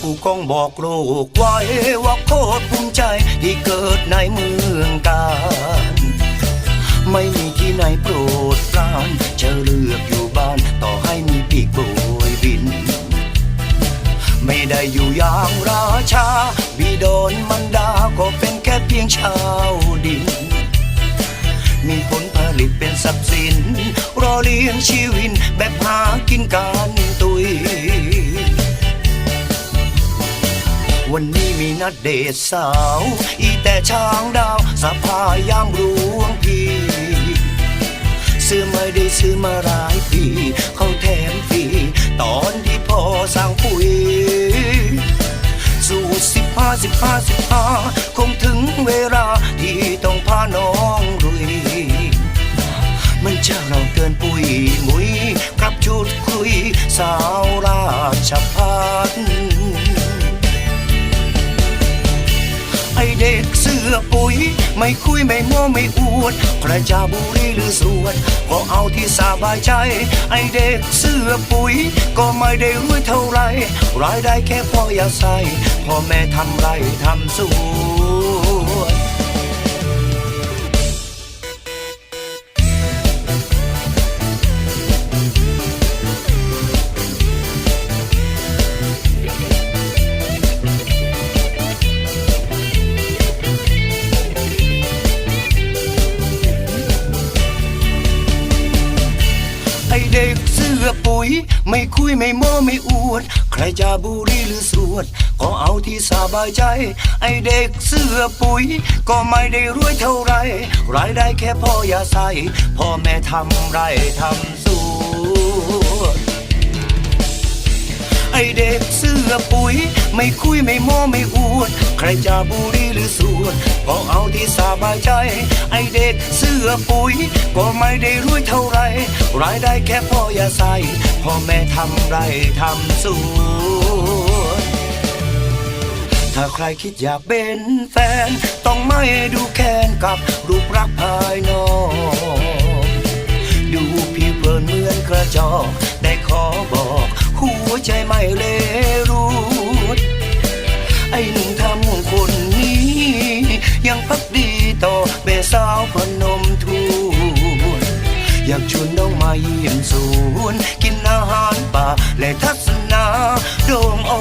ผู้องบอกโลกไว้ว่าโคตรภูมิใจที่เกิดในเมืองการไม่มีที่ไหนโปรดปรานจะเลือกอยู่บ้านต่อให้มีปีกโบยบิน ไม่ได้อยู่อย่างราชา บิดอนมันดาก็เป็นแค่เพียงชาวดิน มีผลผลิตเป็นทรัพย์สิน รอเลี้ยงชีวิตแบบหากินกา วันนี้มีนัดเดทสาว อีแต่ช้างดาวสะพายามรวงพี่ซื้อไม่ได้ซื้อมาหลายปีเขาแถมฟรีตอนที่พ่อสร้างปุ๋ยสู่สิบห้าสิบห้าสิบห้าคงถึงเวลาที่ต้องพาน้องรุยมันเจ้าเราเกินปุยมุยกับชุดคุยสาวราชพัฒน์ เสื้อปุ๋ย ไม่คุยไม่โม้ไม่อวด ใครจะบุรีหรือสวด ก็เอาที่สบายใจ ไอเด็กเสื้อปุ๋ย ก็ไม่ได้รวยเท่าไร รายได้แค่พออยาใส่พ่อแม่ทำไรทำสวน ปุ๋ย ไม่คุยไม่โม้ไม่อวด ใครจะบุรีหรือสวด ก็เอาที่สบายใจ ไอเด็กเสื้อปุ๋ย ก็ไม่ได้รวยเท่าไร รายได้แค่พ่ออย่าใส่พ่อแม่ทำไรทำสวนไอเด็กเสื้อปุ๋ย ไม่คุยไม่โม้ไม่อวด ใครจะบุรีหรือสวดก็ เอาที่สบายใจ ไอเด็กเสื้อปุ๋ย ก็ไม่ได้รวยเท่าไร รายได้แค่พออย่าใส่พ่อแม่ทำไรทำสวนถ้าใครคิดอยากเป็นแฟน ต้องไม่ดูแค้นกับรูปรักภายนอก ดูผิวเผินเหมือนกระจอก ได้ขอบอก หัวใจไม่เลรูด อยากชวนน้องมาเยี่ยมสวน กินอาหารป่าและทัศนาโดมโอ